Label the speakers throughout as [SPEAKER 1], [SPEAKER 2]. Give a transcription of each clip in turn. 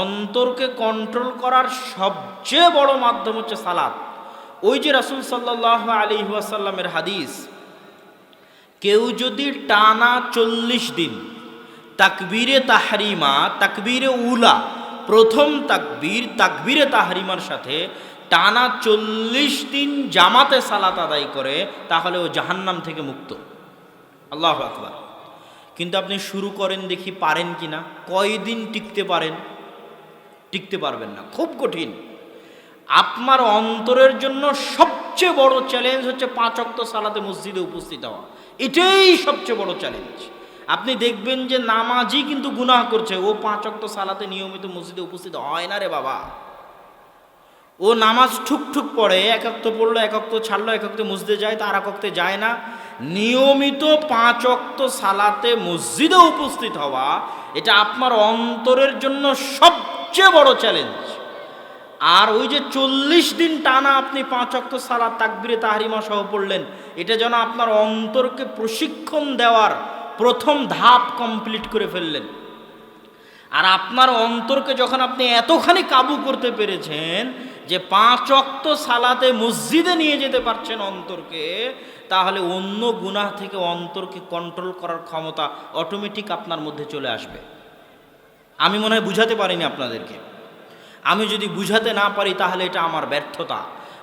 [SPEAKER 1] অন্তরকে কন্ট্রোল করার সবচেয়ে বড় মাধ্যম হচ্ছে সালাত। ওই যে রাসুল সাল্লাহ আলী ওয়াসাল্লামের হাদিস, কেউ যদি টানা চল্লিশ দিন তাকবীরে তাহরিমা, তাকবীরে উলা, প্রথম তাকবীর, তাকবীরে তাহরিমার সাথে টানা চল্লিশ দিন জামাতে সালাত আদায় করে, তাহলে ও জাহান্নাম থেকে মুক্ত। আল্লাহ আকবার। কিন্তু আপনি শুরু করেন দেখি পারেন কি না কয়দিন টিকতে পারেন? টিকতে পারবেন না, খুব কঠিন। আপনার অন্তরের জন্য সবচেয়ে বড় চ্যালেঞ্জ হচ্ছে পাঁচ অক্ত সালাতে মসজিদে উপস্থিত হওয়া। এটাই সবচেয়ে বড় চ্যালেঞ্জ আপনি দেখবেন যে নামাজই কিন্তু গুনাহ করছে, ও পাঁচ অক্ত সালাতে নিয়মিত মসজিদে উপস্থিত হয় না রে বাবা। ও নামাজ ঠুক ঠুক পড়ে, এক অক্ত পড়ল, এক অক্ত ছাড়লো, এক অক্ত মসজিদে যায় তার এক অক্তে যায় না। নিয়মিত পাঁচ অক্ত সালাতে মসজিদে উপস্থিত হওয়া, এটা আপনার অন্তরের জন্য সবচেয়ে বড় চ্যালেঞ্জ আর ওই যে চল্লিশ দিন টানা আপনি পাঁচ অক্ত সালাত, তাকবিরে তাহারিমা সহ পড়লেন, এটা যেন আপনার অন্তরকে প্রশিক্ষণ দেওয়ার প্রথম ধাপ কমপ্লিট করে ফেললেন। আর আপনার অন্তরকে যখন আপনি এতখানি কাবু করতে পেরেছেন যে পাঁচ অক্ত সালাতে মসজিদে নিয়ে যেতে পারছেন অন্তরকে, তাহলে অন্য গুনাহ থেকে অন্তরকে কন্ট্রোল করার ক্ষমতা অটোমেটিক আপনার মধ্যে চলে আসবে। আমি মনে হয় বুঝাতে পারিনি আপনাদেরকে। আমি যদি বুঝাতে না পারি তাহলে এটা আমার ব্যর্থতা।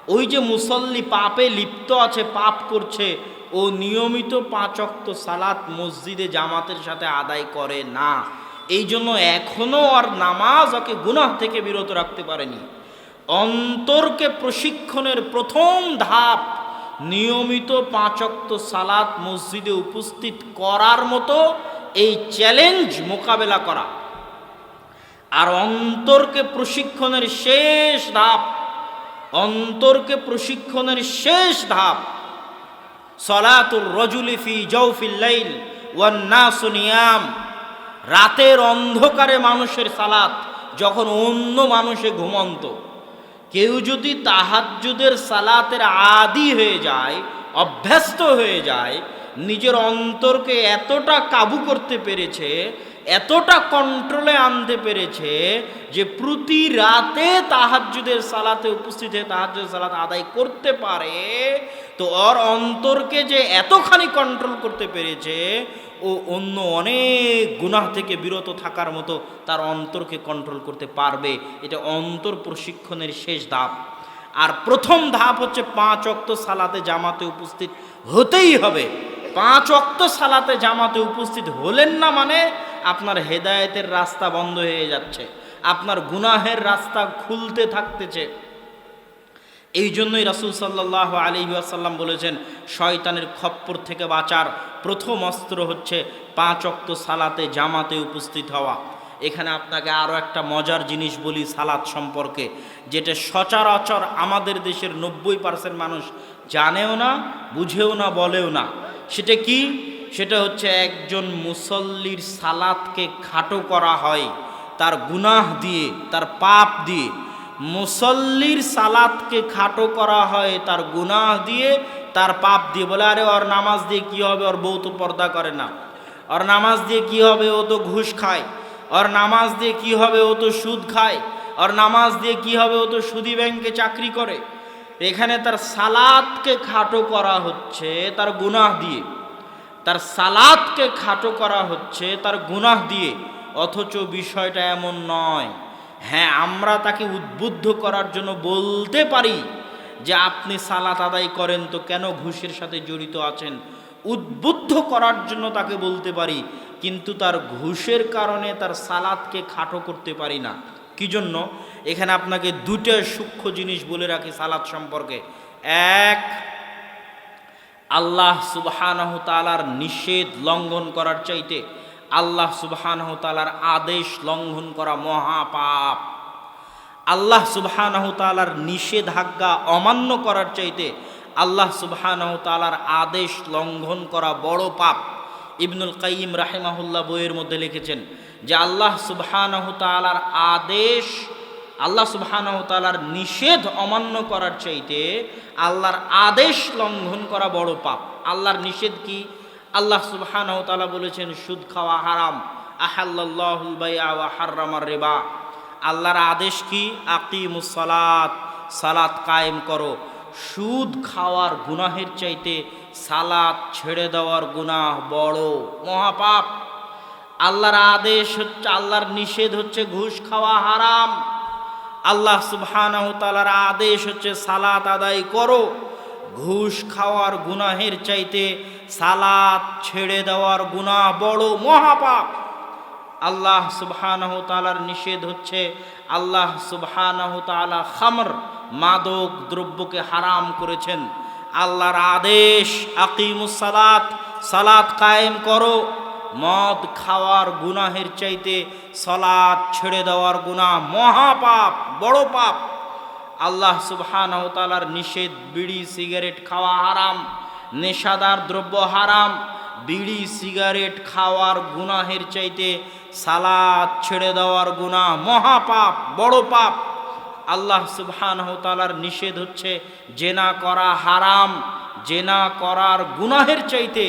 [SPEAKER 1] ওই যে মুসল্লি পাপে লিপ্ত আছে, পাপ করছে, ও নিয়মিত পাঁচ অক্ত সালাত মসজিদে জামাতের সাথে আদায় করে না। এই জন্য এখনও আর নামাজ ওকে গুনাহ থেকে বিরত রাখতে পারেনি। অন্তরকে প্রশিক্ষণের প্রথম ধাপ নিয়মিত পাঁচ অক্ত সালাত মসজিদে উপস্থিত করার মতো এই চ্যালেঞ্জ মোকাবেলা করা। আর অন্তরকে প্রশিক্ষণের শেষ ধাপ, অন্তরকে প্রশিক্ষণের শেষ ধাপ। সলাতুর রজুলি ফি জৌফিল লাইল ওয়ান্নাসু নিয়াম। রাতের অন্ধকারে মানুষের সালাত, যখন অন্য মানুষে ঘুমন্ত। কেউ যদি তাহাজ্জুদের সালাতের আদি হয়ে যায়, অভ্যস্ত হয়ে যায়, নিজের অন্তরকে এতটা কাবু করতে পেরেছে এতটা কন্ট্রোলে আনতে পেরেছে যে প্রতি রাতে তাহাজ্জুদের সালাতে উপস্থিত হয়ে তাহাজ্জুদের সালাত আদায় করতে পারে, তো ওর অন্তরকে যে এতখানি কন্ট্রোল করতে পেরেছে, ও অন্য অনেক গুনাহ থেকে বিরত থাকার মতো তার অন্তরকে কন্ট্রোল করতে পারবে। এটা অন্তর প্রশিক্ষণের শেষ ধাপ। আর প্রথম ধাপ হচ্ছে পাঁচ অক্ত সালাতে জামাতে উপস্থিত হতেই হবে। পাঁচ অক্ত সালাতে জামাতে উপস্থিত হলেন না মানে আপনার হেদায়েতের রাস্তা বন্ধ হয়ে যাচ্ছে, আপনার গুনাহের রাস্তা খুলতে থাকতেছে। এই জন্যই রাসুল সাল্লাহ আলী আসাল্লাম বলেছেন, শয়তানের খপ্পর থেকে বাঁচার প্রথম অস্ত্র হচ্ছে পাঁচ অক্ত সালাতে জামাতে উপস্থিত হওয়া। এখানে আপনাকে আরও একটা মজার জিনিস বলি সালাত সম্পর্কে, যেটা সচরাচর আমাদের দেশের নব্বই পার্সেন্ট মানুষ জানেও না, বুঝেও না, বলেও না। সেটা কি? সেটা হচ্ছে একজন মুসল্লির সালাতকে খাটো করা হয়, তার গুনাহ দিয়ে, তার পাপ দিয়ে। মুসল্লির সালাতকে খাটো করা হয়, তার গুনাহ দিয়ে, তার পাপ দিয়ে বলে, আরে, ওর নামাজ দিয়ে কি হবে? ওর বউ তো পর্দা করে না। ওর নামাজ দিয়ে কি হবে? ও তো ঘুষ খায়। ওর নামাজ দিয়ে কি হবে? ও তো সুদ খায়। ওর নামাজ দিয়ে কি হবে? ও তো সুদি ব্যাংকে চাকরি করে। এখানে তার সালাদকে খাটো করা হচ্ছে, তার গুনাহ দিয়ে। তার সালাদকে খাটো করা হচ্ছে তার গুনাহ দিয়ে। অথচ বিষয়টা এমন নয়। হ্যাঁ আমরা তাকে উদ্বুদ্ধ করার জন্য বলতে পারি যে আপনি সালাত আদায় করেন তো কেন ঘুষের সাথে জড়িত আছেন? উদ্বুদ্ধ করার জন্য তাকে বলতে পারি, কিন্তু তার ঘুষের কারণে তার সালাদকে খাটো করতে পারি না। কি জন্য? এখানে আপনাকে দুটো সূক্ষ্ম জিনিস বলে রাখি সালাদ সম্পর্কে। এক আল্লাহ সুবহানাহ তালার নিষেধ লঙ্ঘন করার চাইতে আল্লাহ সুবহানাহ তালার আদেশ লঙ্ঘন করা মহাপাপ। আল্লাহ সুবহানাহ তালার নিষেধাজ্ঞা অমান্য করার চাইতে আল্লাহ সুবহানাহ তালার আদেশ লঙ্ঘন করা বড় পাপ। ইবনুল কাইম রাহেমাহুল্লাহ বইয়ের মধ্যে লিখেছেন যে আল্লাহ সুবহানাহ তালার আদেশ আল্লাহ সুবহানাহ তালার নিষেধ অমান্য করার চাইতে আল্লাহর আদেশ লঙ্ঘন করা বড় পাপ। আল্লাহর নিষেধ কি? আল্লাহ সুবহানাহু তাআলা বলেছেন, সুদ খাওয়া হারাম। আহাল্লাহুল রিবা। আল্লাহর আদেশ কি? আকিমুসালাত সালাত কায়েম করো। সুদ খাওয়ার গুনাহের চাইতে সালাত ছেড়ে দেওয়ার গুনাহ বড়, মহাপাপ। আল্লাহর আদেশ হচ্ছে, আল্লাহর নিষেধ হচ্ছে, ঘুষ খাওয়া হারাম। আল্লাহ সুবহানাহু তাআলার আদেশ হচ্ছে, সালাত আদায় করো। ঘুষ খাওয়ার গুনাহের চাইতে সালাত ছেড়ে দেওয়ার গুনাহ বড় মহাপাপ। আল্লাহ সুবহানাহু তাআলার নিষেধ হচ্ছে, আল্লাহ সুবহানাহু তাআলা খামর, মাদক দ্রব্যকে হারাম করেছেন। আল্লাহর আদেশ, আকিমুস সালাত সালাত কায়েম করো। মদ খাওয়ার গুনাহের চাইতে সলাদ ছেড়ে দেওয়ার গুনাহ মহাপাপ, বড় পাপ। আল্লাহ সুবহানাহু তাআলার নিষেধ, বিড়ি, সিগারেট খাওয়া হারাম, নেশাদার দ্রব্য হারাম। বিড়ি, সিগারেট খাওয়ার গুনাহের চাইতে সালাদ ছেড়ে দেওয়ার গুনাহ মহাপাপ, বড় পাপ। আল্লাহ সুবহানাহু তাআলার নিষেধ হচ্ছে জেনা করা হারাম। জেনা করার গুনাহের চাইতে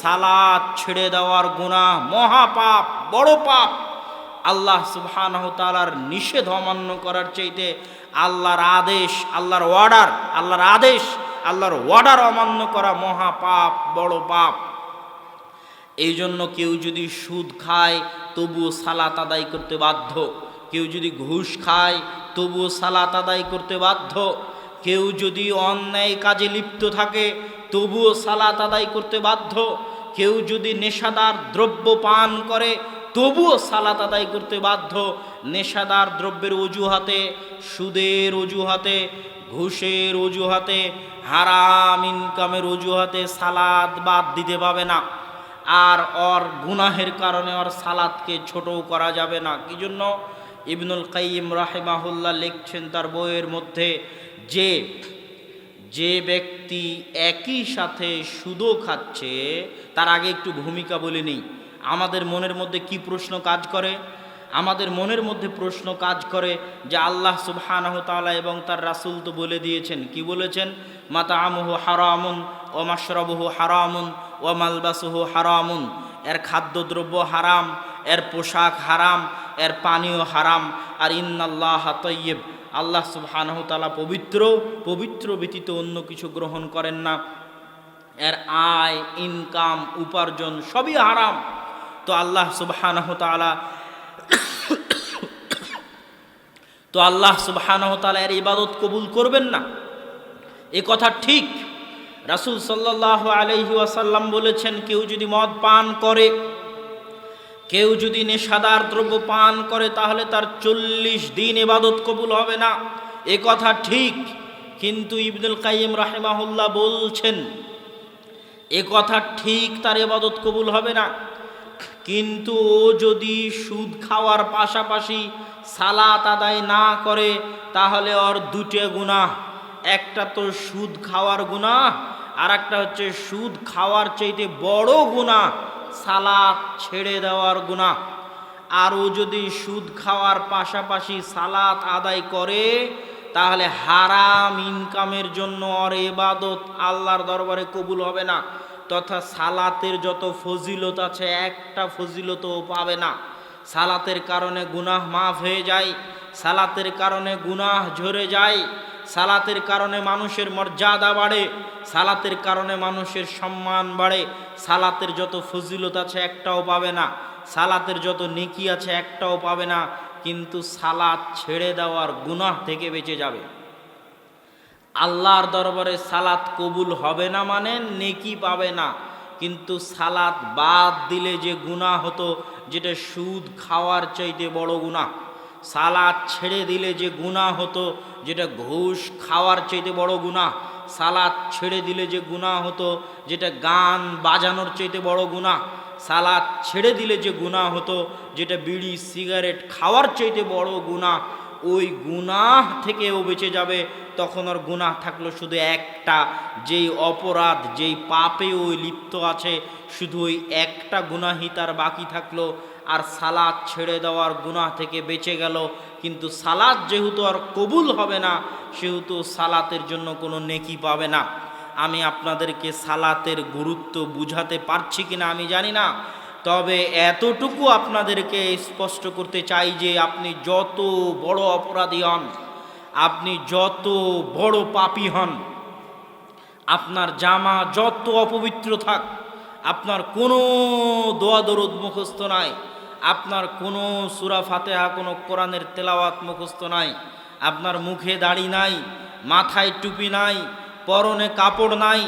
[SPEAKER 1] সালাদ ছেড়ে দেওয়ার গুনাহ, মহাপাপ, বড় পাপ আল্লাহ সুবহানাহু তাআলার নিষেধ অমান্য করার চাইতে আল্লাহর আদেশ, আল্লাহর অর্ডার আল্লাহর আদেশ, আল্লাহর অর্ডার অমান্য করা মহাপাপ, বড় পাপ। এই জন্য কেউ যদি সুদ খায়, তবুও সালাত আদায় করতে বাধ্য। কেউ যদি ঘুষ খায়, তবুও সালাত আদায় করতে বাধ্য। কেউ যদি অন্যায় কাজে লিপ্ত থাকে, তবুও সালাত আদায় করতে বাধ্য। কেউ যদি নেশাদার দ্রব্য পান করে, তবুও সালাত আদায় করতে বাধ্য। নেশাদার দ্রব্যের অজুহাতে, সুদের অজুহাতে, ঘুষের অজুহাতে, হারাম ইনকামের অজুহাতে সালাদ বাদ দিতে পাবে না। আর ওর গুনাহের কারণে ওর সালাদকে ছোটও করা যাবে না। কি জন্য ইবনুল কাইম রাহেমাহুল্লাহ লিখছেন তার বইয়ের মধ্যে যে যে ব্যক্তি একই সাথে সুদও খাচ্ছে, তার আগে একটু ভূমিকা বলে নেই। আমাদের মনের মধ্যে কি প্রশ্ন কাজ করে? আমাদের মনের মধ্যে প্রশ্ন কাজ করে যে আল্লাহ তাআলা এবং তার রাসূল তো বলে দিয়েছেন। কি বলেছেন? মাতা আমহু হারামুন ও মাশরাবুহু হারামুন ও মালবাসুহু হারামুন। এর খাদ্যদ্রব্য হারাম, এর পোশাক হারাম, এর পানীয় হারাম। আর ইন্নাল্লাহ তৈয়ব আল্লাহ সুবহানাহু তাআলা পবিত্র পবিত্র ব্যতীত অন্য কিছু গ্রহণ করেন না। এর আয় ইনকাম উপার্জন সবই হারাম। তো আল্লাহ সুবহানাহু তাআলা তো আল্লাহ সুবহানাহু তাআলা এর ইবাদত কবুল করবেন না। এ কথা ঠিক। রাসূল সাল্লাল্লাহু আলাইহি ওয়াসাল্লাম বলেছেন, কেউ যদি মদ পান করে কেউ যদি নেশাদার দ্রব্য পান করে, তাহলে তার চল্লিশ দিন এবাদত কবুল হবে না। এ কথা ঠিক, কিন্তু ইবনুল কাইম রাহেমাহুল্লাহ বলছেন, এ কথা ঠিক, তার এবাদত কবুল হবে না। কিন্তু ও যদি সুদ খাওয়ার পাশাপাশি সালাত আদায় না করে, তাহলে ওর দুটো গুনাহ একটা তো সুদ খাওয়ার গুনাহ আর একটা হচ্ছে সুদ খাওয়ার চাইতে বড় গুনাহ সালাত ছেড়ে দেওয়ার গুনাহ। আরও যদি সুদ খাওয়ার পাশাপাশি সালাত আদায় করে, তাহলে হারাম ইনকামের জন্য আর এবাদত আল্লাহর দরবারে কবুল হবে না, তথা সালাতের যত ফজিলত আছে, একটা ফজিলতও পাবে না। সালাতের কারণে গুনাহ মাফ হয়ে যায়, সালাতের কারণে গুনাহ ঝরে যায় সালাতের কারণে মানুষের মর্যাদা বাড়ে, সালাতের কারণে মানুষের সম্মান বাড়ে। সালাতের যত ফজিলত আছে একটাও পাবে না, সালাতের যত নেকি আছে একটাও পাবে না, কিন্তু সালাত ছেড়ে দেওয়ার গুনাহ থেকে বেঁচে যাবে। আল্লাহর দরবারে সালাত কবুল হবে না মানে নেকি পাবে না, কিন্তু সালাত বাদ দিলে যে গুনাহ হতো, যেটা সুদ খাওয়ার চাইতে বড় গুনাহ। সালাদ ছেড়ে দিলে যে গুনাহ হতো, যেটা ঘুষ খাওয়ার চাইতে বড় গুনাহ, সালাদ ছেড়ে দিলে যে গুনাহ হতো, যেটা গান বাজানোর চাইতে বড় গুনাহ, সালাদ ছেড়ে দিলে যে গুনাহ হতো, যেটা বিড়ি, সিগারেট খাওয়ার চাইতে বড় গুনাহ, ওই গুনাহ থেকে ও বেঁচে যাবে, তখন ওর গুনাহ থাকল শুধু একটা। যেই অপরাধ, যেই পাপে ওই লিপ্ত আছে, শুধু ওই একটা গুনাহি তার বাকি থাকল। আর সালাদ ছেড়ে দেওয়ার গুনাহ থেকে বেঁচে গেল। কিন্তু সালাদ যেহেতু আর কবুল হবে না, সেহেতু সালাতের জন্য কোনো নেকি পাবে না। আমি আপনাদেরকে সালাতের গুরুত্ব বুঝাতে পারছি কিনা আমি জানি না। তবে এতটুকু আপনাদেরকে স্পষ্ট করতে চাই যে আপনি যত বড় অপরাধী হন, আপনি যত বড় পাপি হন, আপনার জামা যত অপবিত্র থাক, আপনার কোনো দোয়া দরুদ মুখস্থ নাই। আপনার কোনো সুরা ফাতেহা, কোনো কোরআনের তেলাওয়াত মুখস্থ নাই, আপনার মুখে দাড়ি নাই, মাথায় টুপি নাই, পরনে কাপড় নাই,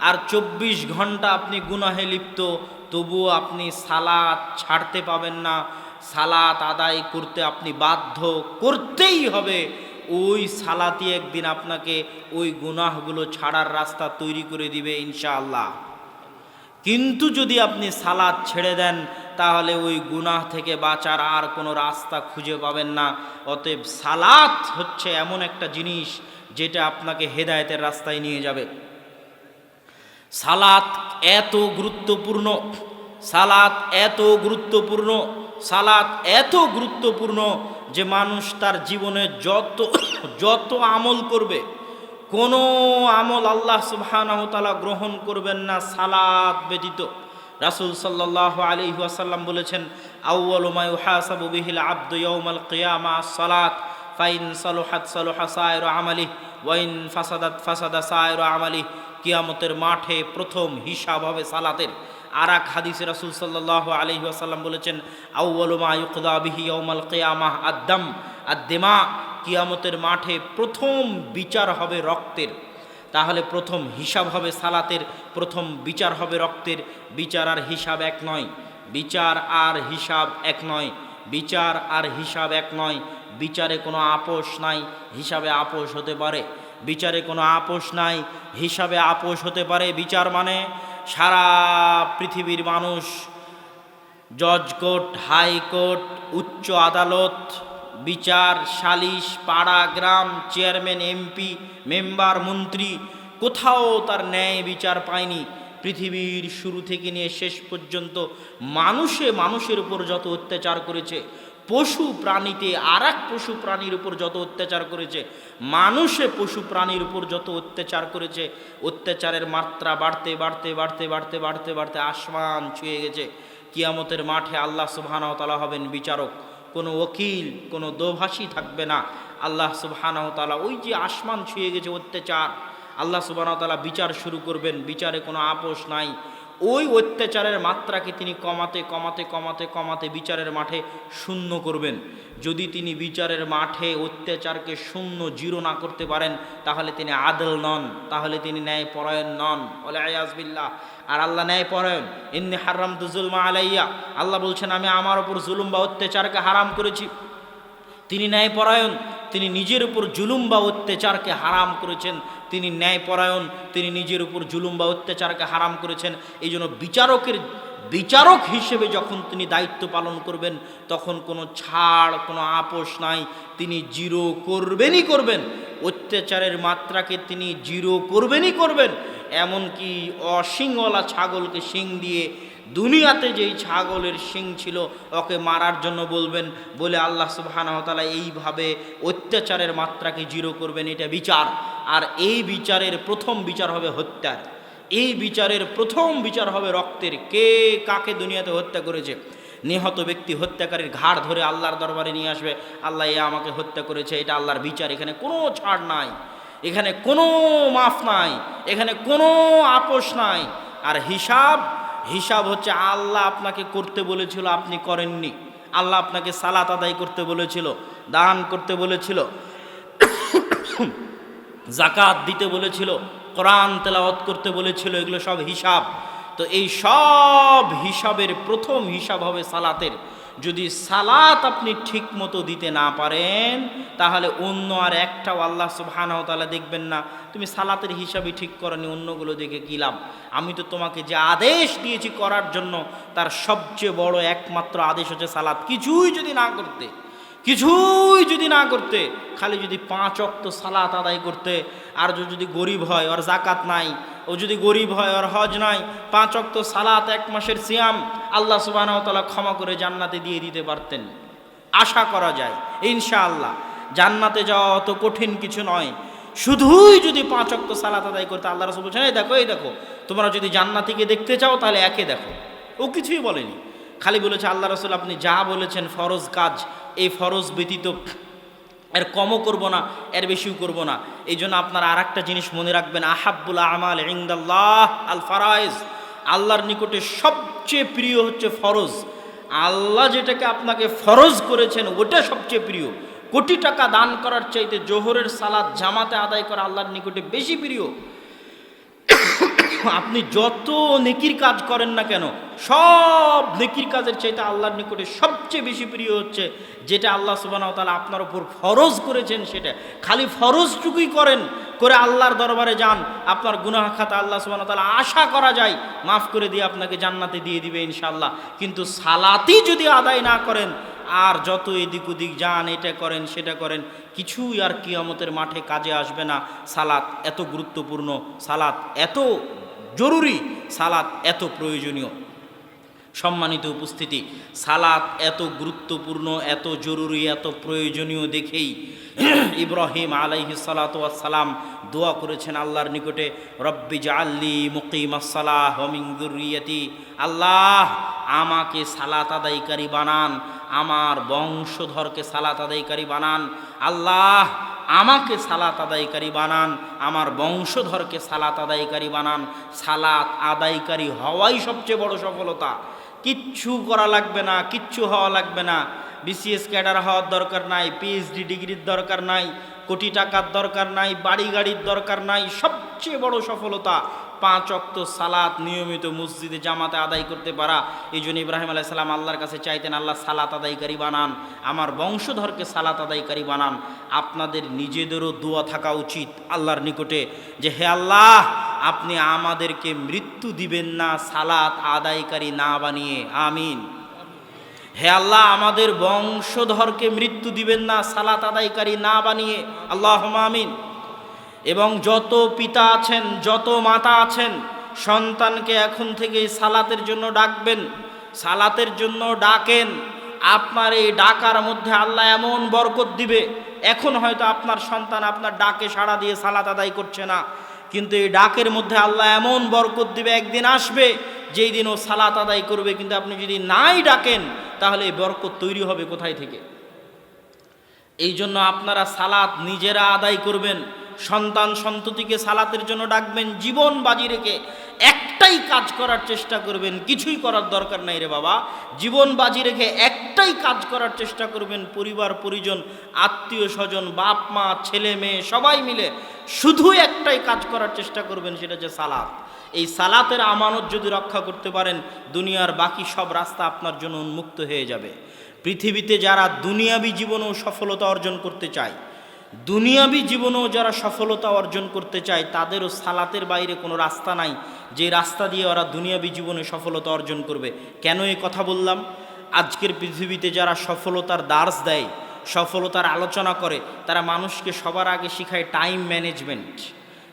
[SPEAKER 1] আর চব্বিশ ঘণ্টা আপনি গুনাহে লিপ্ত, তবুও আপনি সালাত ছাড়তে পাবেন না। সালাত আদায় করতে আপনি বাধ্য করতেই হবে। ওই সালাতি একদিন আপনাকে ওই গুনাহগুলো ছাড়ার রাস্তা তৈরি করে দিবে ইনশাআল্লাহ। কিন্তু যদি আপনি সালাদ ছেড়ে দেন তাহলে ওই গুনাহ থেকে বাঁচার আর কোনো রাস্তা খুঁজে পাবেন না। অতএব সালাত হচ্ছে এমন একটা জিনিস যেটা আপনাকে হেদায়তের রাস্তায় নিয়ে যাবে। সালাত এত গুরুত্বপূর্ণ, সালাত এত গুরুত্বপূর্ণ, সালাত এত গুরুত্বপূর্ণ যে মানুষ তার জীবনে যত যত আমল করবে, কোনো আমল আল্লাহ সুবহানাহু গ্রহণ করবেন না সালাত ব্যতীত। রাসূল সাল্লাল্লাহু আলী ওয়াসাল্লাম বলেছেন আউয়ালু মা ইউহাসাবু বিহিল আবদু ইয়াউমাল কিয়ামা সালাত ফাইন সালুহাত সালুহা সায়রু আমালি ওয়াইন ফাসাদাত ফাসাদা সায়রু আমালি কিয়ামতের মাঠে প্রথম হিসাব হবে সালাতের। আর এক হাদিসে রাসূল সাল্লাল্লাহু আলাইহি আসাল্লাম বলেছেন আউয়ালু মা ইউকদা বিহি ইয়াউমাল কিয়ামাহ আদ-দাম, আদ-দিমা, কিয়ামতের মাঠে প্রথম বিচার হবে রক্তের। তাহলে প্রথম হিসাব হবে সালাতের, প্রথম বিচার হবে রক্তের। বিচার আর হিসাব এক নয়। বিচার আর হিসাব এক নয়। বিচার আর হিসাব এক নয়। বিচারে কোনো আপোষ নাই, হিসাবে আপোষ হতে পারে। বিচারে কোনো আপোষ নাই, হিসাবে আপোষ হতে পারে। বিচার মানে সারা পৃথিবীর মানুষ, জজ কোর্ট হাইকোর্ট উচ্চ আদালত বিচার, সালিশ, পাড়া, গ্রাম, চেয়ারম্যান, এমপি, মেম্বার, মন্ত্রী, কোথাও তার ন্যায় বিচার পায়নি। পৃথিবীর শুরু থেকে নিয়ে শেষ পর্যন্ত মানুষে মানুষের উপর যত অত্যাচার করেছে, পশু প্রাণীতে আর পশু প্রাণীর উপর যত অত্যাচার করেছে, মানুষে পশু প্রাণীর উপর যত অত্যাচার করেছে, অত্যাচারের মাত্রা বাড়তে বাড়তে বাড়তে বাড়তে বাড়তে বাড়তে আসমান ছুঁয়ে গেছে। কিয়ামতের মাঠে আল্লাহ সুবহানাহু হবেন বিচারক। কোনো ওকিল, কোনো দোভাষী থাকবে না। আল্লাহ সুবহানাহু তাআলা ওই যে আসমান ছুঁয়ে গেছে অত্যাচার, আল্লাহ সুবহানাহু তাআলা বিচার শুরু করবেন, বিচারে কোনো আপোষ নাই। ওই অত্যাচারের মাত্রাকে তিনি কমাতে কমাতে কমাতে কমাতে বিচারের মাঠে শূন্য করবেন। যদি তিনি বিচারের মাঠে অত্যাচারকে শূন্য, জিরো না করতে পারেন, তাহলে তিনি আদল নন, তাহলে তিনি ন্যায় পরায়ণ নন। বলে আয়াজবিল্লাহ আর আল্লাহ ন্যায় পরায়ণ। ইন্নি হারাম দুজুলমা আলাইয়া। আল্লাহ বলছেন, আমি আমার ওপর জুলুম বা অত্যাচারকে হারাম করেছি। তিনি ন্যায় পরায়ণ, তিনি নিজের উপর জুলুম বা অত্যাচারকে হারাম করেছেন। তিনি ন্যায় পরায়ণ, তিনি নিজের উপর জুলুম বা অত্যাচারকে হারাম করেছেন। এই জন্য বিচারকের বিচারক হিসেবে যখন তিনি দায়িত্ব পালন করবেন, তখন কোনো ছাড়, কোনো আপোষ নাই। তিনি জিরো করবেনই করবেন। অত্যাচারের মাত্রাকে তিনি জিরো করবেনই করবেন। এমনকি অশিংওয়ালা ছাগলকে শিং দিয়ে দুনিয়াতে যেই ছাগলের শিং ছিল, ওকে মারার জন্য বলবেন, বলে আল্লাহ সুবাহানহতালা এইভাবে অত্যাচারের মাত্রাকে জিরো করবেন, এটা বিচার। আর এই বিচারের প্রথম বিচার হবে হত্যার। এই বিচারের প্রথম বিচার হবে রক্তের। কে কাকে দুনিয়াতে হত্যা করেছে? নিহত ব্যক্তি হত্যাকারীর ঘাড় ধরে আল্লাহর দরবারে নিয়ে আসবে। আল্লাহ এ আমাকে হত্যা করেছে, এটা আল্লাহর বিচার, এখানে কোনো ছাড় নাই। এখানে কোনো মাফ নাই, এখানে কোনো আপোষ নাই। আর হিসাব হিসাব হচ্ছে আল্লাহ আপনাকে করতে বলেছিল, আপনি করেননি। আল্লাহ আপনাকে সালাত আদায় করতে বলেছিল, দান করতে বলেছিল জাকাত দিতে বলেছিল। কোরআন তেলাওয়াত করতে বলেছিল, এগুলো সব হিসাব। তো এই সব হিসাবের প্রথম হিসাব হবে সালাতের। যদি সালাত আপনি ঠিক মতো দিতে না পারেন, তাহলে অন্য আর একটাও আল্লাহ সুবহানাহু তাআলা দেখবেন না। তুমি সালাতের হিসাবে ঠিক করনি, অন্যগুলো দেখে লাভ? আমি তো তোমাকে যে আদেশ দিয়েছি করার জন্য, তার সবচেয়ে বড় একমাত্র আদেশ হচ্ছে সালাত। কিছুই যদি না করতে কিছুই যদি না করতে, খালি যদি পাঁচ অক্ত সালাত আদায় করতে, আর যদি গরিব হয়, ওর জাকাত নাই, ও যদি গরিব হয়, ওর হজ নাই, পাঁচ অক্ত সালাত, এক মাসের সিয়াম, আল্লাহ সুবাহতালা ক্ষমা করে জান্নাতে দিয়ে দিতে পারতেন। আশা করা যায়, ইনশাআল্লাহ। জান্নাতে যাওয়া অত কঠিন কিছু নয়। শুধুই যদি পাঁচ অক্ত সালাত আদায় করতে আল্লাহ রসুল বলছেন, এই দেখো এই দেখো, তোমরা যদি জান্নাতিকে দেখতে চাও, তাহলে একে দেখো। ও কিছুই বলেনি। খালি বলেছে, আল্লাহ রসুল, আপনি যা বলেছেন, ফরজ কাজ, এই ফরজ ব্যতীত এর কমও করব না, এর বেশিও করব না। এই জন্য আপনারা আর একটা জিনিস মনে রাখবেন আহাবুল আমাল ইংদাল্লাহ আল ফারাইজ। আল্লাহর নিকটে সবচেয়ে প্রিয় হচ্ছে ফরজ। আল্লাহ যেটাকে আপনাকে ফরজ করেছেন, ওটা সবচেয়ে প্রিয়। কোটি টাকা দান করার চাইতে জোহরের সালাদ জামাতে আদায় করা আল্লাহর নিকটে বেশি প্রিয়। আপনি যত নেকির কাজ করেন না কেন, সব নেকির কাজের চাইতে আল্লাহর নিকটে সবচেয়ে বেশি প্রিয় হচ্ছে যেটা আল্লাহ সুবাহ তালা আপনার উপর ফরজ করেছেন সেটা। খালি ফরজটুকুই করেন, করে আল্লাহর দরবারে যান, আপনার গুনাহ খাতা আল্লাহ সুবাহ তালা আশা করা যায়, মাফ করে দিয়ে আপনাকে জান্নাতে দিয়ে দিবে ইনশাল্লাহ কিন্তু সালাতি যদি আদায় না করেন আর যত এদিক ওদিক যান, এটা করেন, সেটা করেন, কিছুই আর কিয়ামতের মাঠে কাজে আসবে না। সালাত এত গুরুত্বপূর্ণ, সালাত এত জরুরি, সালাত এত প্রয়োজনীয়। সম্মানিত উপস্থিতি, সালাত এত গুরুত্বপূর্ণ, এত জরুরি, এত প্রয়োজনীয় দেখেই ইব্রাহিম আলাইহি সালাম দোয়া করেছেন আল্লাহর নিকটে, রব্বি জাল্লি মুকিম আসসালাহ হমিংদুরিয়াতি আল্লাহ, আমাকে সালাত আদায়কারী বানান। আমার বংশধরকে সালাত আদায়কারী বানান। আল্লাহ আমাকে সালাত আদায়কারী বানান, আমার বংশধরকে সালাত আদায়কারী বানান। সালাত আদায়কারী হওয়াই সবচেয়ে বড় সফলতা। কিচ্ছু করা লাগবে না, কিচ্ছু হওয়া লাগবে না। বিসিএস ক্যাডার হওয়ার দরকার নাই পিএইচডি ডিগ্রির দরকার নাই, কোটি টাকার দরকার নাই, বাড়ি গাড়ির দরকার নাই, সবচেয়ে বড় সফলতা পাঁচ অক্ত সালাত নিয়মিত মসজিদে জামাতে আদায় করতে পারা। এই জন্য ইব্রাহিম আলাইসাল্লাম আল্লাহর কাছে চাইতেন, আল্লাহ, সালাত আদায়কারী বানান। আমার বংশধরকে সালাত আদায়কারী বানান। আপনাদের নিজেদেরও দোয়া থাকা উচিত আল্লাহর নিকটে যে, হে আল্লাহ, আপনি আমাদেরকে মৃত্যু দিবেন না, সালাত আদায়কারী না বানিয়ে। আমিন। হে আল্লাহ, আমাদের বংশধরকে মৃত্যু দিবেন না, সালাত আদায়কারী না বানিয়ে। আল্লাহ আমিন। এবং যত পিতা আছেন, যত মাতা আছেন, সন্তানকে এখন থেকে সালাতের জন্য ডাকবেন। সালাতের জন্য ডাকেন। আপনার এই ডাকার মধ্যে আল্লাহ এমন বরকত দিবে। এখন হয়তো আপনার সন্তান আপনার ডাকে সাড়া দিয়ে সালাত আদায় করছে না। কিন্তু এই ডাকের মধ্যে আল্লাহ এমন বরকত দিবে, একদিন আসবে, যেই দিন ও সালাত আদায় করবে। কিন্তু আপনি যদি নাই ডাকেন, তাহলে এই বরকত তৈরি হবে কোথায় থেকে? এই জন্য আপনারা সালাত নিজেরা আদায় করবেন। সন্তান সন্ততিকে সালাতের জন্য ডাকবেন, জীবন বাজি রেখে একটাই কাজ করার চেষ্টা করবেন, কিছুই করার দরকার নাই রে বাবা। জীবন বাজি রেখে একটাই কাজ করার চেষ্টা করবেন, পরিবার, পরিজন, আত্মীয় স্বজন, বাপ, মা, ছেলে, মেয়ে, সবাই মিলে শুধু একটাই কাজ করার চেষ্টা করবেন, সেটা হচ্ছে সালাত। এই সালাতের আমানত যদি রক্ষা করতে পারেন, দুনিয়ার বাকি সব রাস্তা আপনার জন্য উন্মুক্ত হয়ে যাবে। পৃথিবীতে যারা দুনিয়াবি জীবনেও সফলতা অর্জন করতে চায় দুনিয়াবি জীবনেও যারা সফলতা অর্জন করতে চায়, তাদেরও সালাতের বাইরে কোনো রাস্তা নাই। যে রাস্তা দিয়ে ওরা দুনিয়াবি জীবনে সফলতা অর্জন করবে। কেন এই কথা বললাম? আজকের পৃথিবীতে যারা সফলতার দার্স দেয়, সফলতার আলোচনা করে, তারা মানুষকে সবার আগে শিখায় টাইম ম্যানেজমেন্ট।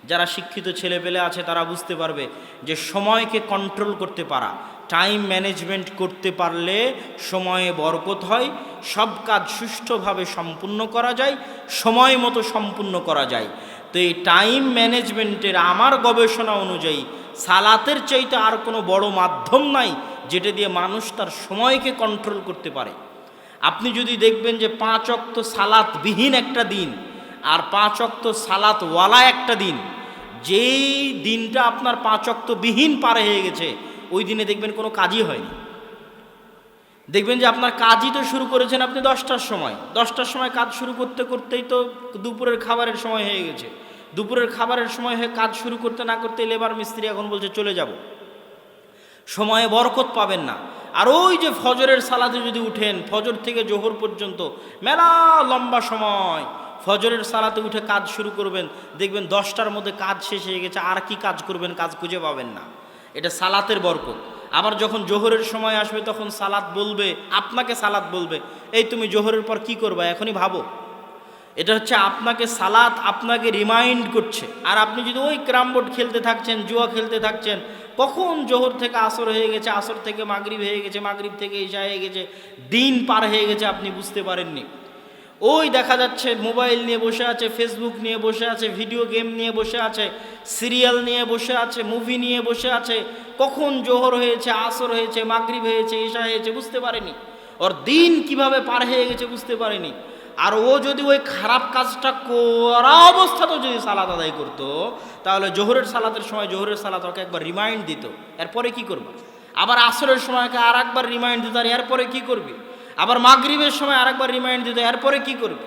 [SPEAKER 1] যারা শিক্ষিত ছেলেপেলে আছে, তারা বুঝতে পারবে যে সময়কে কন্ট্রোল করতে পারা টাইম ম্যানেজমেন্ট করতে পারলে সময়ে বরকত হয়, সব কাজ সুষ্ঠুভাবে সম্পূর্ণ করা যায়, সময় মতো সম্পূর্ণ করা যায়। তো এই টাইম ম্যানেজমেন্টের আমার গবেষণা অনুযায়ী সালাতের চাইতে আর কোনো বড় মাধ্যম নাই, যেটা দিয়ে মানুষ তার সময়কে কন্ট্রোল করতে পারে। আপনি যদি দেখবেন যে পাঁচ অক্ত সালাতবিহীন একটা দিন, আর পাঁচ অক্ত সালাতওয়ালা একটা দিন, যেই দিনটা আপনার পাঁচ অক্ত বিহীন পারে হয়ে গেছে ওই দিনে দেখবেন কোনো কাজই হয়নি। দেখবেন যে আপনার কাজই তো শুরু করেছেন আপনি দশটার সময়। দশটার সময় কাজ শুরু করতে করতেই তো দুপুরের খাবারের সময় হয়ে গেছে। দুপুরের খাবারের সময় হয়ে কাজ শুরু করতে না করতে লেবার মিস্ত্রি এখন বলছে, চলে যাব। সময়ে বরকত পাবেন না। আর ওই যে ফজরের সালাতে যদি উঠেন, ফজর থেকে জোহর পর্যন্ত মেলা লম্বা সময় ফজরের সালাতে উঠে কাজ শুরু করবেন, দেখবেন দশটার মধ্যে কাজ শেষ হয়ে গেছে, আর কি কাজ করবেন কাজ খুঁজে পাবেন না। এটা সালাতের বরকত। আবার যখন জোহরের সময় আসবে, তখন সালাত বলবে, আপনাকে সালাত বলবে, এই তুমি জোহরের পর কি করবা? এখনই ভাবো। এটা হচ্ছে আপনাকে সালাত আপনাকে রিমাইন্ড করছে। আর আপনি যদি ওই ক্রাম বোর্ড খেলতে থাকছেন, জুয়া খেলতে থাকছেন, কখন জোহর থেকে আসর হয়ে গেছে, আসর থেকে মাগরিব হয়ে গেছে, মাগরিব থেকে ঈশা হয়ে গেছে, দিন পার হয়ে গেছে, আপনি বুঝতে পারেননি। ওই দেখা যাচ্ছে মোবাইল নিয়ে বসে আছে ফেসবুক নিয়ে বসে আছে ভিডিও গেম নিয়ে বসে আছে সিরিয়াল নিয়ে বসে আছে মুভি নিয়ে বসে আছে। কখন জোহর হয়েছে, আসর হয়েছে, মাগরিব হয়েছে, ঈশা হয়েছে, বুঝতে পারেনি। ওর দিন কীভাবে পার হয়ে গেছে বুঝতে পারেনি। আর ও যদি ওই খারাপ কাজটা করা অবস্থাতেও যদি সালাত আদায় করতো, তাহলে জোহরের সালাতের সময় জোহরের সালাত ওকে একবার রিমাইন্ড দিত। এরপরে কি করবে? আবার আসরের সময়কে আর একবার রিমাইন্ড দিত, আর এরপরে কি করবি? আবার মাগরিবের সময় আরেকবার রিমাইন্ড দিত এরপরে কি করবি?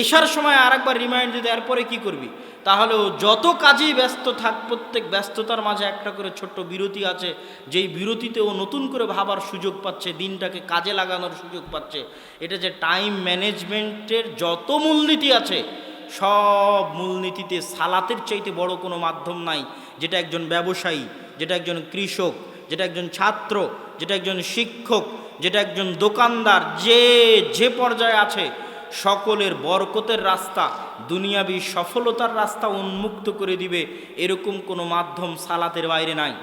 [SPEAKER 1] এশার সময় আরেকবার রিমাইন্ড দিত এরপরে কি করবি? তাহলে যত কাজেই ব্যস্ত থাক, প্রত্যেক ব্যস্ততার মাঝে একটা করে ছোট্ট বিরতি আছে, যেই বিরতিতে ও নতুন করে ভাবার সুযোগ পাচ্ছে, দিনটাকে কাজে লাগানোর সুযোগ পাচ্ছে। এটা যে টাইম ম্যানেজমেন্টের যত মূলনীতি আছে, সব মূলনীতিতে সালাতের চাইতে বড় কোনো মাধ্যম নাই। যেটা একজন ব্যবসায়ী, যেটা একজন কৃষক, যেটা একজন ছাত্র, যেটা একজন শিক্ষক যেটা একজন দোকানদার যে যে পর্যায়ে আছে, সকলের বরকতের রাস্তা, দুনিয়াবি সফলতার রাস্তা উন্মুক্ত করে দিবে, এরকম কোনো মাধ্যম সালাতের বাইরে নাই।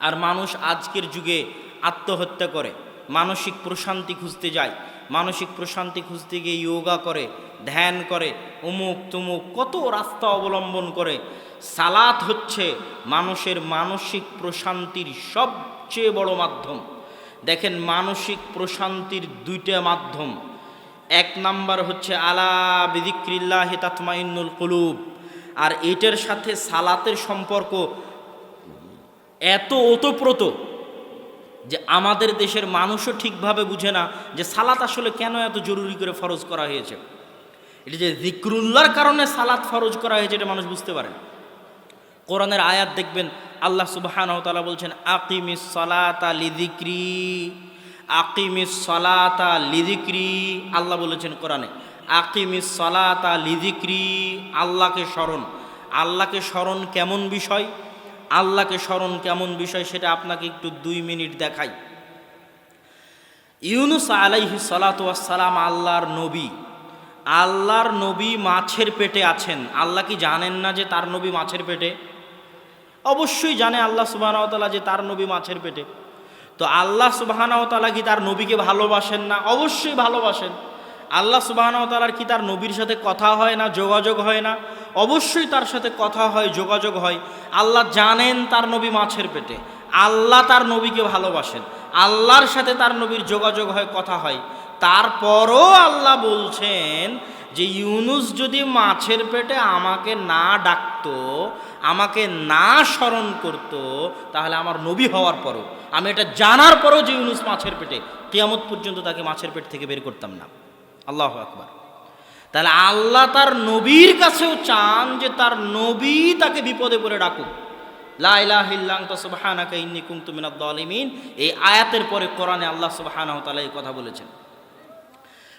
[SPEAKER 1] আর মানুষ আজকের যুগে আত্মহত্যা করে, মানসিক প্রশান্তি খুঁজতে যায়, মানসিক প্রশান্তি খুঁজতে গিয়ে যোগা করে, ধ্যান করে অমুক তুমুক কত রাস্তা অবলম্বন করে। সালাত হচ্ছে মানুষের মানসিক প্রশান্তির সবচেয়ে বড় মাধ্যম। দেখেন মানসিক প্রশান্তির দুইটা মাধ্যম। এক নাম্বার হচ্ছে, আলা বিদিক্রিল্লাহ তাতমাইনুল কুলুব। আর এটার সাথে সালাতের সম্পর্ক এত ওতপ্রোত যে আমাদের দেশের মানুষও ঠিকভাবে বুঝে না যে সালাত আসলে কেন এত জরুরি করে ফরজ করা হয়েছে। এটা যে জিক্রুল্লাহর কারণে সালাত ফরজ করা হয়েছে, এটা মানুষ বুঝতে পারে। কোরআনের আয়াত দেখবেন আল্লাহ সুবাহান তালা বলছেন, আকিমিস সলাতা লিদিক্রি আকিমিস সলাতা লিদিক্রি আল্লাহ বলেছেন কোরআনে, আকিমিস সলাতা লিদিক্রি আল্লাহকে স্মরণ। আল্লাহকে স্মরণ কেমন বিষয়? আল্লাহকে স্মরণ কেমন বিষয় সেটা আপনাকে একটু দুই মিনিট দেখাই। ইউনুস আলাইহি সালাতাম আল্লাহর নবী। আল্লাহর নবী মাছের পেটে আছেন। আল্লাহ কি জানেন না যে তার নবী মাছের পেটে? অবশ্যই জানে আল্লাহ সুবাহতালা যে তার নবী মাছের পেটে। তো আল্লাহ সুবাহানতালা কি তার নবীকে ভালোবাসেন না? অবশ্যই ভালোবাসেন। আল্লাহ সুবাহানতালার কি তার নবীর সাথে কথা হয় না, যোগাযোগ হয় না? অবশ্যই তার সাথে কথা হয়, যোগাযোগ হয়। আল্লাহ জানেন তার নবী মাছের পেটে। আল্লাহ তার নবীকে ভালোবাসেন। আল্লাহর সাথে তার নবীর যোগাযোগ হয়, কথা হয়। তারপরও আল্লাহ বলছেন যে ইউনুস যদি মাছের পেটে আমাকে না ডাকতো, আমাকে না স্মরণ করত, তাহলে আমার নবী হওয়ার পরও, আমি এটা জানার পরও যে ইউনুস মাছের পেটে, কিয়ামত পর্যন্ত তাকে মাছের পেট থেকে বের করতাম না। আল্লাহ আকবার। তাহলে আল্লাহ তার নবীর কাছেও চান যে তার নবী তাকে বিপদে পড়ে ডাকুক। এই আয়াতের পরে কোরআনে আল্লাহ সুবাহান এই কথা বলেছেন।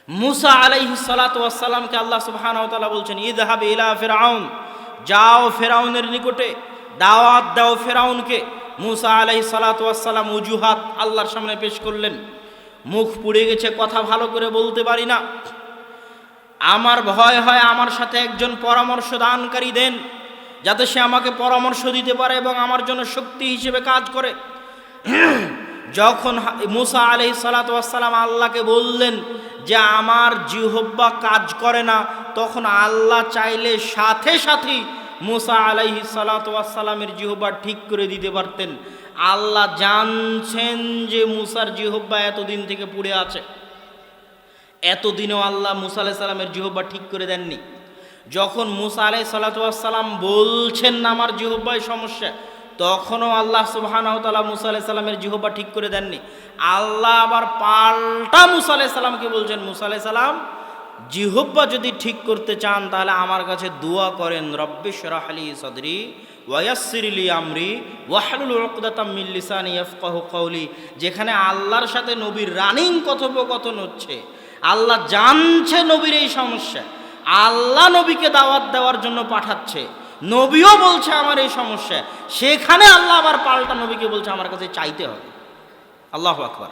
[SPEAKER 1] মুসা আলাইহি সালাতামকে আল্লাহ সুবহান বলছেন ইদহাব ইলা ফেরাউন যাও ফেরাউনের নিকটে, দাওয়াত দাও ফেরাউনকে মুসা আলাইহি সালাতাম উজুহাত আল্লাহর সামনে পেশ করলেন। মুখ পুড়ে গেছে, কথা ভালো করে বলতে পারি না। আমার ভয় হয় আমার সাথে একজন পরামর্শ দানকারী দেন, যাতে সে আমাকে পরামর্শ দিতে পারে এবং আমার জন্য শক্তি হিসেবে কাজ করে। যখন মুসা আলহি সালাতাম আল্লাহকে বললেন যে আমার জিহব্বা কাজ করে না, তখন আল্লাহ চাইলে সাথে সাথেই মুসা আলাইহি সালাতামের জিহব্বা ঠিক করে দিতে পারতেন। আল্লাহ জানছেন যে মুসার জিহব্বা এতদিন থেকে পুড়ে আছে। এতদিনও আল্লাহ মুসা আলাহ সাল্লামের জিহব্বা ঠিক করে দেননি। যখন মুসা আলাই সাল্লাতাম বলছেন, আমার জিহব্বায় সমস্যা। তখনও আল্লাহ সুবাহানাহতালা মুসা আলাহ সাল্লামের জিহব্বা ঠিক করে দেননি। আল্লাহ আবার পাল্টা মুসা আলাহ সাল্লামকে বলছেন, মুসা আলাহ সাল্লাম জিহব্বা যদি ঠিক করতে চান, তাহলে আমার কাছে দোয়া করেন রব্বিশ রাহলি সদরি ওয়াসিরলি আমরি ওয়াহলুল রকদাতামিল্লিসানি ইয়ফকাহ কৌলি যেখানে আল্লাহর সাথে নবীর রানিং কথোপকথন হচ্ছে। আল্লাহ জানছে নবীর এই সমস্যা। আল্লাহ নবীকে দাওয়াত দেওয়ার জন্য পাঠাচ্ছে। নবীও বলছে আমার এই সমস্যা। সেখানে আল্লাহ আবার পাল্টা নবীকে বলছে, আমার কাছে চাইতে হবে। আল্লাহ আকবার।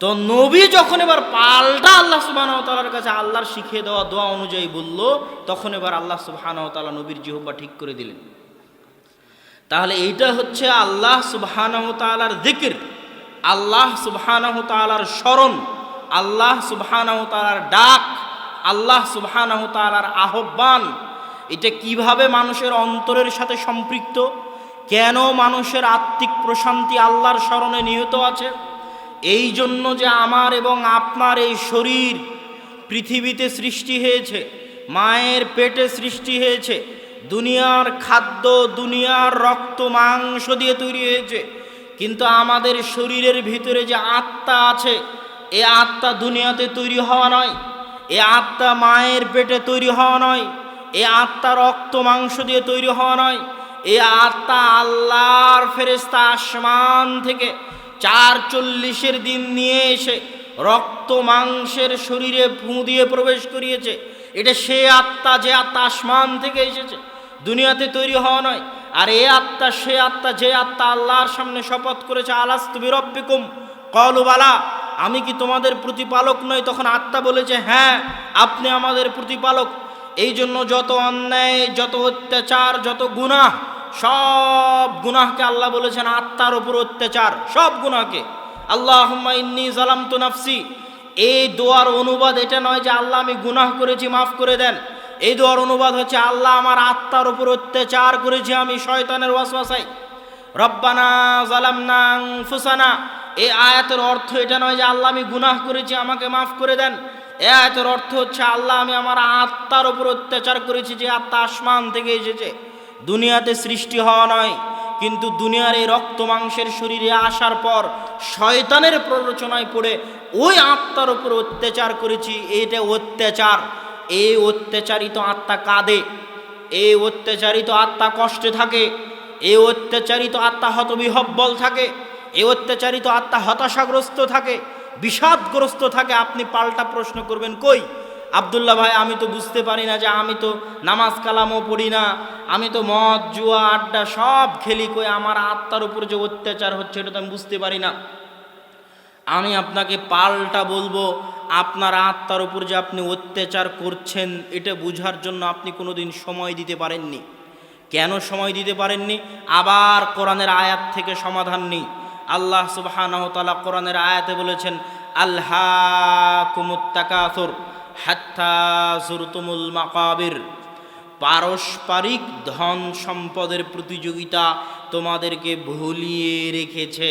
[SPEAKER 1] তো নবী যখন এবার পাল্টা আল্লাহ সুবাহতালার কাছে আল্লাহর শিখিয়ে দেওয়া দোয়া অনুযায়ী বলল, তখন এবার আল্লাহ সুবাহানতালা নবীর জিহব্বা ঠিক করে দিলেন। তাহলে এইটা হচ্ছে আল্লাহ সুবাহানতালার দিকির আল্লাহ সুবাহানতালার স্মরণ, আল্লাহ সুবহানাহু ডাক, আল্লাহ সুবহানাহু তাআলার আহ্বান। এটা কীভাবে মানুষের অন্তরের সাথে সম্পৃক্ত? কেন মানুষের আত্মিক প্রশান্তি আল্লাহর স্মরণে নিহত আছে? এই জন্য যে আমার এবং আপনার এই শরীর পৃথিবীতে সৃষ্টি হয়েছে, মায়ের পেটে সৃষ্টি হয়েছে, দুনিয়ার খাদ্য, দুনিয়ার রক্ত, মাংস দিয়ে তৈরি হয়েছে, কিন্তু আমাদের শরীরের ভিতরে যে আত্মা আছে, এ আত্মা দুনিয়াতে তৈরি হওয়া নয়, এ আত্মা মায়ের পেটে তৈরি হওয়া নয়। এ আত্মা রক্ত মাংস দিয়ে তৈরি হওয়া নয়, এ আত্মা আল্লাহর ফেরেস্তা আসমান থেকে চার চল্লিশের দিন নিয়ে এসে রক্ত মাংসের শরীরে ফু দিয়ে প্রবেশ করিয়েছে। এটা সে আত্মা যে আত্মা আসমান থেকে এসেছে, দুনিয়াতে তৈরি হওয়া নয়। আর এ আত্মা, সে আত্মা যে আত্মা আল্লাহর সামনে শপথ করেছে আলাস তুমি রব্বিকুম কলবালা আমি কি তোমাদের প্রতিপালক নই? তখন আত্মা বলেছে হ্যাঁ আপনি আমাদের প্রতিপালক। এই জন্য যত অন্যায়, যত অত্যাচার, যত গুনাহ, সব গুনাহকে আল্লাহ বলেছেন আত্মার উপর অত্যাচার, সব গুনাহকে। আল্লাহ ইন্নি জালাম তো নাফসি। এই দোয়ার অনুবাদ এটা নয় যে আল্লাহ আমি গুনাহ করেছি, মাফ করে দেন। এই দোয়ার অনুবাদ হচ্ছে আল্লাহ আমার আত্মার উপর অত্যাচার করেছি, আমি শয়তানের ওয়াসওয়াসাই রব্বানা জালামনা ফুসানা এই আয়াতের অর্থ এটা নয় যে আল্লাহ আমি গুনাহ করেছি, আমাকে মাফ করে দেন। এ অর্থ হচ্ছে, আল্লাহ, আমি আমার আত্মার উপর অত্যাচার করেছি যে আত্মা আসমান থেকে এসেছে। দুনিয়াতে সৃষ্টি হওয়া নয়, কিন্তু দুনিয়ার এই রক্ত মাংসের শরীরে আসার পর শয়তানের প্ররোচনায় পড়ে ওই আত্মার উপর অত্যাচার করেছি, এটা অত্যাচার। এই অত্যাচারিত আত্মা কাঁদে, এই অত্যাচারিত আত্মা কষ্টে থাকে, এই অত্যাচারিত আত্মা হতবিহব্বল থাকে, এই অত্যাচারিত আত্মা হতাশাগ্রস্ত থাকে। বিষাদগ্রস্ত থাকে, আপনি পাল্টা প্রশ্ন করবেন, কই? আবদুল্লাহ ভাই, আমি তো বুঝতে পারি না যে আমি তো নামাজ কালামও পড়ি না, আমি তো মদ, জুয়া, আড্ডা সব খেলি, কই আমার আত্মার উপর যে অত্যাচার হচ্ছে এটা তো আমি বুঝতে পারি না। আমি আপনাকে পাল্টা বলব, আপনার আত্মার উপর যে আপনি অত্যাচার করছেন, এটা বুঝার জন্য আপনি কোনোদিন সময় দিতে পারেননি। কেন সময় দিতে পারেননি? আবার কোরআনের আয়াত থেকে সমাধান নেই। আল্লাহ তাআলা কোরআনের আয়াতে বলেছেন আল্লাহ হাত্তা মাকাবির। পারস্পরিক ধন সম্পদের প্রতিযোগিতা তোমাদেরকে ভুলিয়ে রেখেছে।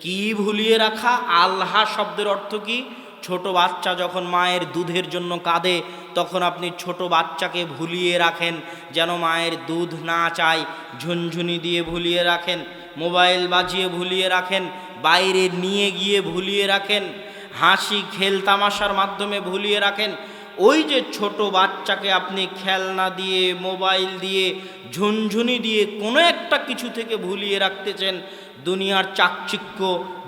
[SPEAKER 1] কি ভুলিয়ে রাখা? আল্লাহ শব্দের অর্থ কি? ছোট বাচ্চা যখন মায়ের দুধের জন্য কাঁদে, তখন আপনি ছোট বাচ্চাকে ভুলিয়ে রাখেন, যেন মায়ের দুধ না চায়, ঝুনঝুনি দিয়ে ভুলিয়ে রাখেন। মোবাইল বাজিয়ে ভুলিয়ে রাখেন, বাইরে নিয়ে গিয়ে ভুলিয়ে রাখেন, হাসি খেল তামাশার মাধ্যমে ভুলিয়ে রাখেন। ওই যে ছোট বাচ্চাকে আপনি খেলনা দিয়ে, মোবাইল দিয়ে, ঝুনঝুনি দিয়ে কোনো একটা কিছু থেকে ভুলিয়ে রাখতেছেন, দুনিয়ার চাকচিক্য,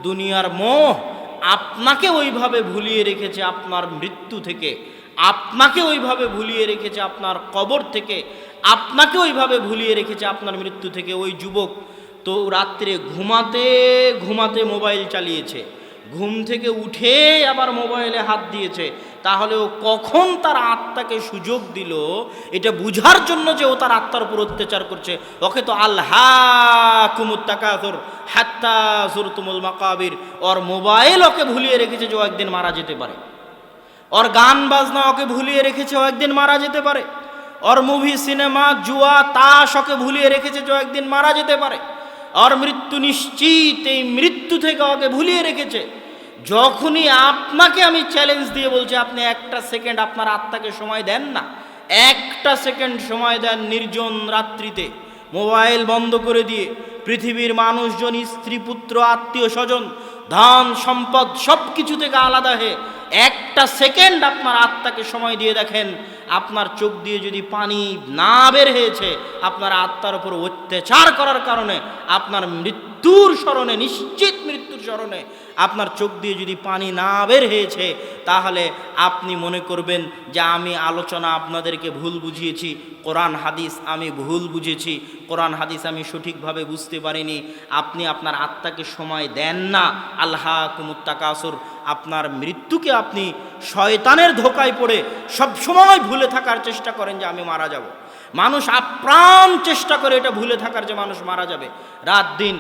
[SPEAKER 1] দুনিয়ার মোহ আপনাকে ওইভাবে ভুলিয়ে রেখেছে আপনার মৃত্যু থেকে, আপনাকে ওইভাবে ভুলিয়ে রেখেছে আপনার কবর থেকে, আপনাকে ওইভাবে ভুলিয়ে রেখেছে আপনার মৃত্যু থেকে। ওই যুবক তো রাত্রে ঘুমাতে ঘুমাতে মোবাইল চালিয়েছে। ঘুম থেকে উঠে আবার মোবাইলে হাত দিয়েছে। তাহলে ও কখন তার আত্মাকে সুযোগ দিল, এটা বুঝার জন্য যে ও তার আত্মার উপর অত্যাচার করছে। ওকে তো আল্লাহ কুমুত্তাকাতর হাত্তা সুরতুমুল মাকাবির। ওর মোবাইল ওকে ভুলিয়ে রেখেছে যে ও একদিন মারা যেতে পারে। ওর গান বাজনা ওকে ভুলিয়ে রেখেছে ও একদিন মারা যেতে পারে। ওর মুভি, সিনেমা, জুয়া, তাস ওকে ভুলিয়ে রেখেছে যে একদিন মারা যেতে পারে। ওর মৃত্যু নিশ্চিত, এই মৃত্যু থেকে ওকে ভুলিয়ে রেখেছে। যখনই আপনাকে আমি চ্যালেঞ্জ দিয়ে বলছি, আপনি একটা সেকেন্ড আপনার আত্মাকে সময় দেন না। একটা সেকেন্ড সময় দেন নির্জন রাত্রিতে। মোবাইল বন্ধ করে দিয়ে পৃথিবীর মানুষজন, স্ত্রী, পুত্র আত্মীয় স্বজন ধন সম্পদ সব কিছু থেকে আলাদা হয়ে একটা সেকেন্ড আপনার আত্মাকে সময় দিয়ে দেখেন, আপনার চোখ দিয়ে যদি পানি না বের হয়েছে, আপনার আত্মার উপর অত্যাচার করার কারণে, আপনার মৃত্যুর স্মরণে, নিশ্চিত মৃত্যুর স্মরণে আপনার চোখ দিয়ে যদি পানি না বের হয়েছে, তাহলে আপনি মনে করবেন যে আমি আলোচনা আপনাদেরকে ভুল বুঝিয়েছি, কোরআন হাদিস আমি ভুল বুঝেছি, কোরআন হাদিস আমি সঠিকভাবে বুঝতে পারিনি, আপনি আপনার আত্মাকে সময় দেন না। আল্লাহ কুমুত্তাকাসুর, আপনার মৃত্যুকে আপনি শয়তানের ধোকায় পড়ে সবসময় ভুলে থাকার চেষ্টা করেন যে আমি মারা যাব। মানুষ আপ্রাণ চেষ্টা করে এটা ভুলে থাকার যে মানুষ মারা যাবে। রাত দিন